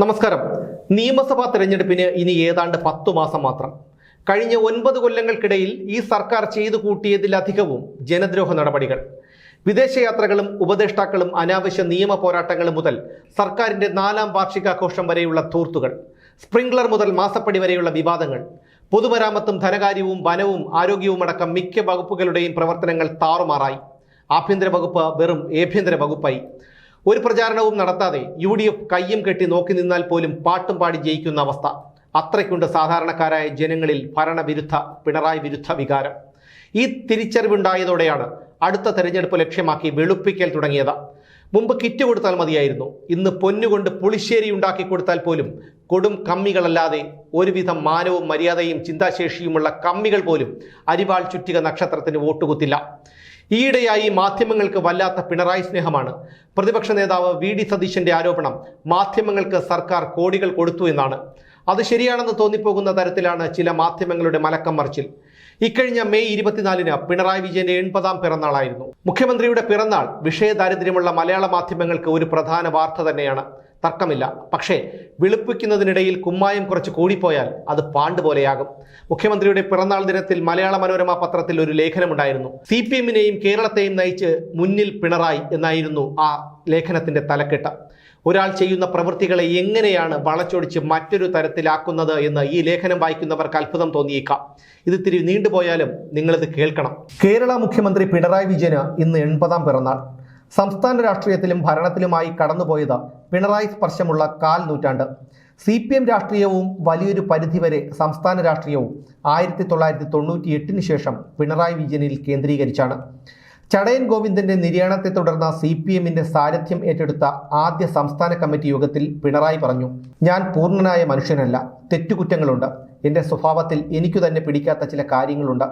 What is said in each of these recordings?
നമസ്കാരം. നിയമസഭാ തെരഞ്ഞെടുപ്പിന് ഇനി ഏതാണ്ട് പത്തു മാസം മാത്രം. കഴിഞ്ഞ ഒൻപത് കൊല്ലങ്ങൾക്കിടയിൽ ഈ സർക്കാർ ചെയ്തു കൂട്ടിയതിലധികവും ജനദ്രോഹ നടപടികൾ. വിദേശയാത്രകളും ഉപദേഷ്ടാക്കളും അനാവശ്യ നിയമ പോരാട്ടങ്ങളും മുതൽ സർക്കാരിന്റെ നാലാം വാർഷികാഘോഷം വരെയുള്ള തൂർത്തുകൾ സ്പ്രിംഗ്ലർ മുതൽ മാസപ്പടി വരെയുള്ള വിവാദങ്ങൾ പൊതുമരാമത്തും ധനകാര്യവും വനവും ആരോഗ്യവുമടക്കം മിക്ക വകുപ്പുകളുടെയും പ്രവർത്തനങ്ങൾ താറുമാറായി. ആഭ്യന്തര വകുപ്പ് വെറും ഏഭ്യന്തര വകുപ്പായി. ഒരു പ്രചാരണവും നടത്താതെ യു ഡി എഫ് കയ്യും കെട്ടി നോക്കി നിന്നാൽ പോലും പാട്ടും പാടി ജയിക്കുന്ന അവസ്ഥ. അത്രയ്ക്കുണ്ട് സാധാരണക്കാരായ ജനങ്ങളിൽ ഭരണവിരുദ്ധ പിണറായി വിരുദ്ധ വികാരം. ഈ തിരിച്ചറിവുണ്ടായതോടെയാണ് അടുത്ത തെരഞ്ഞെടുപ്പ് ലക്ഷ്യമാക്കി വെളുപ്പിക്കൽ തുടങ്ങിയത്. മുമ്പ് കിറ്റ് കൊടുത്താൽ മതിയായിരുന്നു. ഇന്ന് പൊന്നുകൊണ്ട് പുളിശ്ശേരി ഉണ്ടാക്കി കൊടുത്താൽ പോലും കൊടും കമ്മികളല്ലാതെ ഒരുവിധം മാനവും മര്യാദയും ചിന്താശേഷിയുമുള്ള കമ്മികൾ പോലും അരിവാൾ ചുറ്റിക നക്ഷത്രത്തിന് വോട്ടുകുത്തില്ല. ഈയിടെയായി മാധ്യമങ്ങൾക്ക് വല്ലാത്ത പിണറായി സ്നേഹമാണ്. പ്രതിപക്ഷ നേതാവ് വി ഡി സതീശന്റെ ആരോപണം മാധ്യമങ്ങൾക്ക് സർക്കാർ കോടികൾ കൊടുത്തു എന്നാണ്. അത് ശരിയാണെന്ന് തോന്നിപ്പോകുന്ന തരത്തിലാണ് ചില മാധ്യമങ്ങളുടെ മലക്കം മറിച്ചിൽ. ഇക്കഴിഞ്ഞ മെയ് ഇരുപത്തിനാലിന് പിണറായി വിജയന്റെ എൺപതാം പിറന്നാളായിരുന്നു. മുഖ്യമന്ത്രിയുടെ പിറന്നാൾ വിഷയദാരിദ്ര്യമുള്ള മലയാള മാധ്യമങ്ങൾക്ക് ഒരു പ്രധാന വാർത്ത തന്നെയാണ്. തർക്കമില്ല. പക്ഷേ വെളുപ്പിക്കുന്നതിനിടയിൽ കുമ്മായം കുറച്ച് കൂടിപ്പോയാൽ അത് പാണ്ട് പോലെയാകും മുഖ്യമന്ത്രിയുടെ പിറന്നാൾ ദിനത്തിൽ മലയാള മനോരമ പത്രത്തിൽ ഒരു ലേഖനമുണ്ടായിരുന്നു. സി പി എമ്മിനെയും കേരളത്തെയും നയിച്ച് മുന്നിൽ പിണറായി എന്നായിരുന്നു ആ ലേഖനത്തിന്റെ തലക്കെട്ട്. ഒരാൾ ചെയ്യുന്ന പ്രവൃത്തികളെ എങ്ങനെയാണ് വളച്ചൊടിച്ച് മറ്റൊരു തരത്തിലാക്കുന്നത് എന്ന് ഈ ലേഖനം വായിക്കുന്നവർക്ക് അത്ഭുതം തോന്നിയേക്കാം. ഇത് ഇത്തിരി നീണ്ടുപോയാലും നിങ്ങളിത് കേൾക്കണം. കേരള മുഖ്യമന്ത്രി പിണറായി വിജയന് ഇന്ന് എൺപതാം പിറന്നാൾ. സംസ്ഥാന രാഷ്ട്രീയത്തിലും ഭരണത്തിലുമായി കടന്നുപോയത് പിണറായി സ്പർശമുള്ള കാൽ നൂറ്റാണ്ട്. സി പി എം രാഷ്ട്രീയവും വലിയൊരു പരിധിവരെ സംസ്ഥാന രാഷ്ട്രീയവും ആയിരത്തി തൊള്ളായിരത്തി തൊണ്ണൂറ്റി എട്ടിന് ശേഷം പിണറായി വിജയനിൽ കേന്ദ്രീകരിച്ചാണ്. ചടയൻ ഗോവിന്ദന്റെ നിര്യാണത്തെ തുടർന്ന് സി പി എമ്മിന്റെ സാരഥ്യം ഏറ്റെടുത്ത ആദ്യ സംസ്ഥാന കമ്മിറ്റി യോഗത്തിൽ പിണറായി പറഞ്ഞു ഞാൻ പൂർണനായ മനുഷ്യനല്ല തെറ്റുകുറ്റങ്ങളുണ്ട്. എന്റെ സ്വഭാവത്തിൽ എനിക്കു തന്നെ പിടിക്കാത്ത ചില കാര്യങ്ങളുണ്ട്.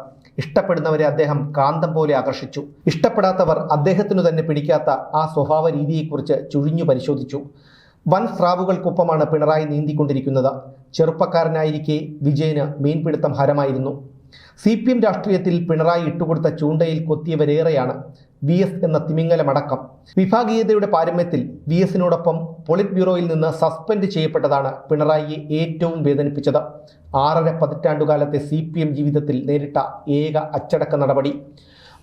ഇഷ്ടപ്പെടുന്നവരെ അദ്ദേഹം കാന്തം പോലെ ആകർഷിച്ചു. ഇഷ്ടപ്പെടാത്തവർ അദ്ദേഹത്തിനു തന്നെ പിടിക്കാത്ത ആ സ്വഭാവ രീതിയെക്കുറിച്ച് ചുഴിഞ്ഞു പരിശോധിച്ചു. വൻ സ്രാവുകൾക്കൊപ്പമാണ് പിണറായി നീന്തിക്കൊണ്ടിരിക്കുന്നത്. ചെറുപ്പക്കാരനായിരിക്കെ വിജയന് മീൻപിടുത്തം ഹരമായിരുന്നു. സി പി എം രാഷ്ട്രീയത്തിൽ പിണറായി ഇട്ടുകൊടുത്ത ചൂണ്ടയിൽ കൊത്തിയവരേറെയാണ് വി എസ് എന്ന തിമിങ്ങലമടക്കം വിഭാഗീയതയുടെ പാരമ്യത്തിൽ വി എസിനോടൊപ്പം പൊളിറ്റ് ബ്യൂറോയിൽ നിന്ന് സസ്പെൻഡ് ചെയ്യപ്പെട്ടതാണ് പിണറായിയെ ഏറ്റവും വേദനിപ്പിച്ചത്. ആറര പതിറ്റാണ്ടുകാലത്തെ സി പി എം ജീവിതത്തിൽ നേരിട്ട ഏക അച്ചടക്ക നടപടി.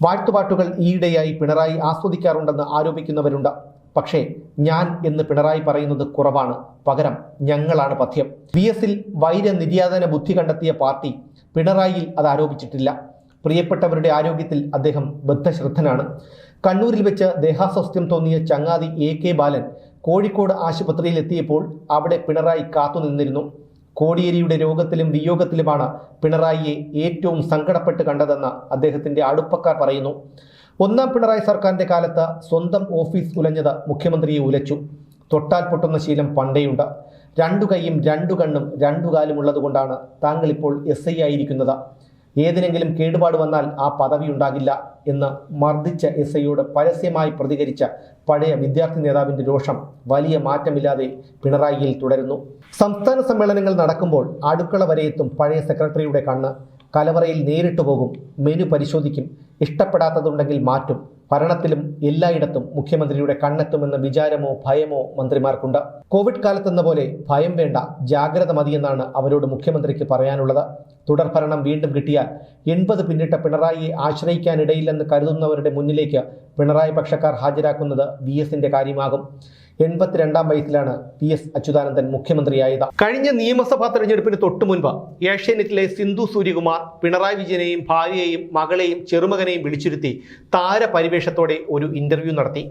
വാഴ്ത്തുപാട്ടുകൾ ഈയിടെയായി പിണറായി ആസ്വദിക്കാറുണ്ടെന്ന് ആരോപിക്കുന്നവരുണ്ട്. പക്ഷേ ഞാൻ എന്ന് പിണറായി പറയുന്നത് കുറവാണ്. പകരം ഞങ്ങളാണ് പഥ്യം. വി എസിൽ വൈര നിര്യാതന ബുദ്ധി കണ്ടെത്തിയ പാർട്ടി പിണറായിയിൽ അത് ആരോപിച്ചിട്ടില്ല. പ്രിയപ്പെട്ടവരുടെ ആരോഗ്യത്തിൽ അദ്ദേഹം ബദ്ധശ്രദ്ധനാണ്. കണ്ണൂരിൽ വെച്ച് ദേഹാസ്വാസ്ഥ്യം തോന്നിയ ചങ്ങാതി എ കെ ബാലൻ കോഴിക്കോട് ആശുപത്രിയിൽ എത്തിയപ്പോൾ അവിടെ പിണറായി കാത്തുനിന്നിരുന്നു കോടിയേരിയുടെ രോഗത്തിലും വിയോഗത്തിലുമാണ് പിണറായിയെ ഏറ്റവും സങ്കടപ്പെട്ട് കണ്ടതെന്ന് അദ്ദേഹത്തിന്റെ അടുപ്പക്കാർ പറയുന്നു. ഒന്നാം പിണറായി സർക്കാരിന്റെ കാലത്ത് സ്വന്തം ഓഫീസ് ഉലഞ്ഞത് മുഖ്യമന്ത്രിയെ ഉലച്ചു. തൊട്ടാൽ പൊട്ടുന്ന ശീലം പണ്ടേയുണ്ട്. രണ്ടു കൈയും രണ്ടു കണ്ണും രണ്ടു കാലും ഉള്ളതുകൊണ്ടാണ് താങ്കൾ ഇപ്പോൾ എസ് ഐ ആയിരിക്കുന്നത്. ഏതിനെങ്കിലും കേടുപാട് വന്നാൽ ആ പദവി ഉണ്ടാകില്ല എന്ന് മർദ്ദിച്ച എസ് ഐയോട് പരസ്യമായി പ്രതികരിച്ച പഴയ വിദ്യാർത്ഥി നേതാവിന്റെ രോഷം വലിയ മാറ്റമില്ലാതെ പിണറായിയിൽ തുടരുന്നു. സംസ്ഥാന സമ്മേളനങ്ങൾ നടക്കുമ്പോൾ അടുക്കള വരെ എത്തും പഴയ സെക്രട്ടറിയുടെ കണ്ണ്. കലവറയിൽ നേരിട്ട് പോകും മെനു പരിശോധിക്കും ഇഷ്ടപ്പെടാത്തതുണ്ടെങ്കിൽ മാറ്റും. ഭരണത്തിലും എല്ലായിടത്തും മുഖ്യമന്ത്രിയുടെ കണ്ണെത്തുമെന്ന വിചാരമോ ഭയമോ മന്ത്രിമാർക്കുണ്ട്. കോവിഡ് കാലത്തെന്ന പോലെ ഭയം വേണ്ട ജാഗ്രത മതിയെന്നാണ് അവരോട് മുഖ്യമന്ത്രിക്ക് പറയാനുള്ളത്. തുടർഭരണം വീണ്ടും കിട്ടിയാൽ എൺപത് പിന്നിട്ട പിണറായിയെ ആശ്രയിക്കാനിടയില്ലെന്ന് കരുതുന്നവരുടെ മുന്നിലേക്ക് പിണറായി പക്ഷക്കാർ ഹാജരാക്കുന്നത് വി എസിന്റെ കാര്യമാകും. എൺപത്തിരണ്ടാം വയസ്സിലാണ് പി എസ് അച്യുതാനന്ദൻ മുഖ്യമന്ത്രിയായത്. കഴിഞ്ഞ നിയമസഭാ തെരഞ്ഞെടുപ്പിന് തൊട്ടു മുൻപ് ഏഷ്യാനെറ്റിലെ സിന്ധു സൂര്യകുമാർ പിണറായി വിജയനെയും ഭാര്യയെയും മകളെയും ചെറുമകനെയും വിളിച്ചിരുത്തി താരപരിവേഷത്തോടെ ഒരു ഇന്റർവ്യൂ നടത്തി.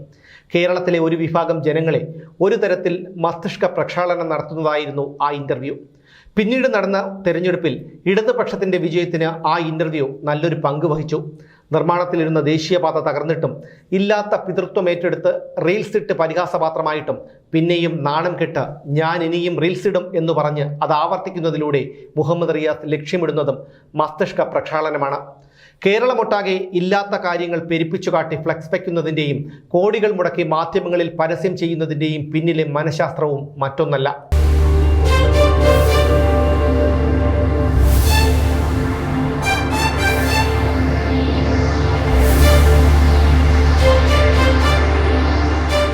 കേരളത്തിലെ ഒരു വിഭാഗം ജനങ്ങളെ ഒരു തരത്തിൽ മസ്തിഷ്ക പ്രക്ഷാളനം നടത്തുന്നതായിരുന്നു ആ ഇന്റർവ്യൂ. പിന്നീട് നടന്ന തെരഞ്ഞെടുപ്പിൽ ഇടതുപക്ഷത്തിന്റെ വിജയത്തിന് ആ ഇന്റർവ്യൂ നല്ലൊരു പങ്ക് വഹിച്ചു. നിർമ്മാണത്തിലിരുന്ന ദേശീയപാത തകർന്നിട്ടും ഇല്ലാത്ത പിതൃത്വം ഏറ്റെടുത്ത് റീൽസ് ഇട്ട് പരിഹാസപാത്രമായിട്ടും പിന്നെയും നാണം കെട്ട് ഞാൻ ഇനിയും റീൽസ് ഇടും എന്ന് പറഞ്ഞ് അത് ആവർത്തിക്കുന്നതിലൂടെ മുഹമ്മദ് റിയാസ് ലക്ഷ്യമിടുന്നതും മസ്തിഷ്ക പ്രക്ഷാളനമാണ്. കേരളമൊട്ടാകെ ഇല്ലാത്ത കാര്യങ്ങൾ പെരുപ്പിച്ചു കാട്ടി ഫ്ലക്സ് വയ്ക്കുന്നതിന്റെയും കോടികൾ മുടക്കി മാധ്യമങ്ങളിൽ പരസ്യം ചെയ്യുന്നതിന്റെയും പിന്നിലെ മനഃശാസ്ത്രവും മറ്റൊന്നല്ല.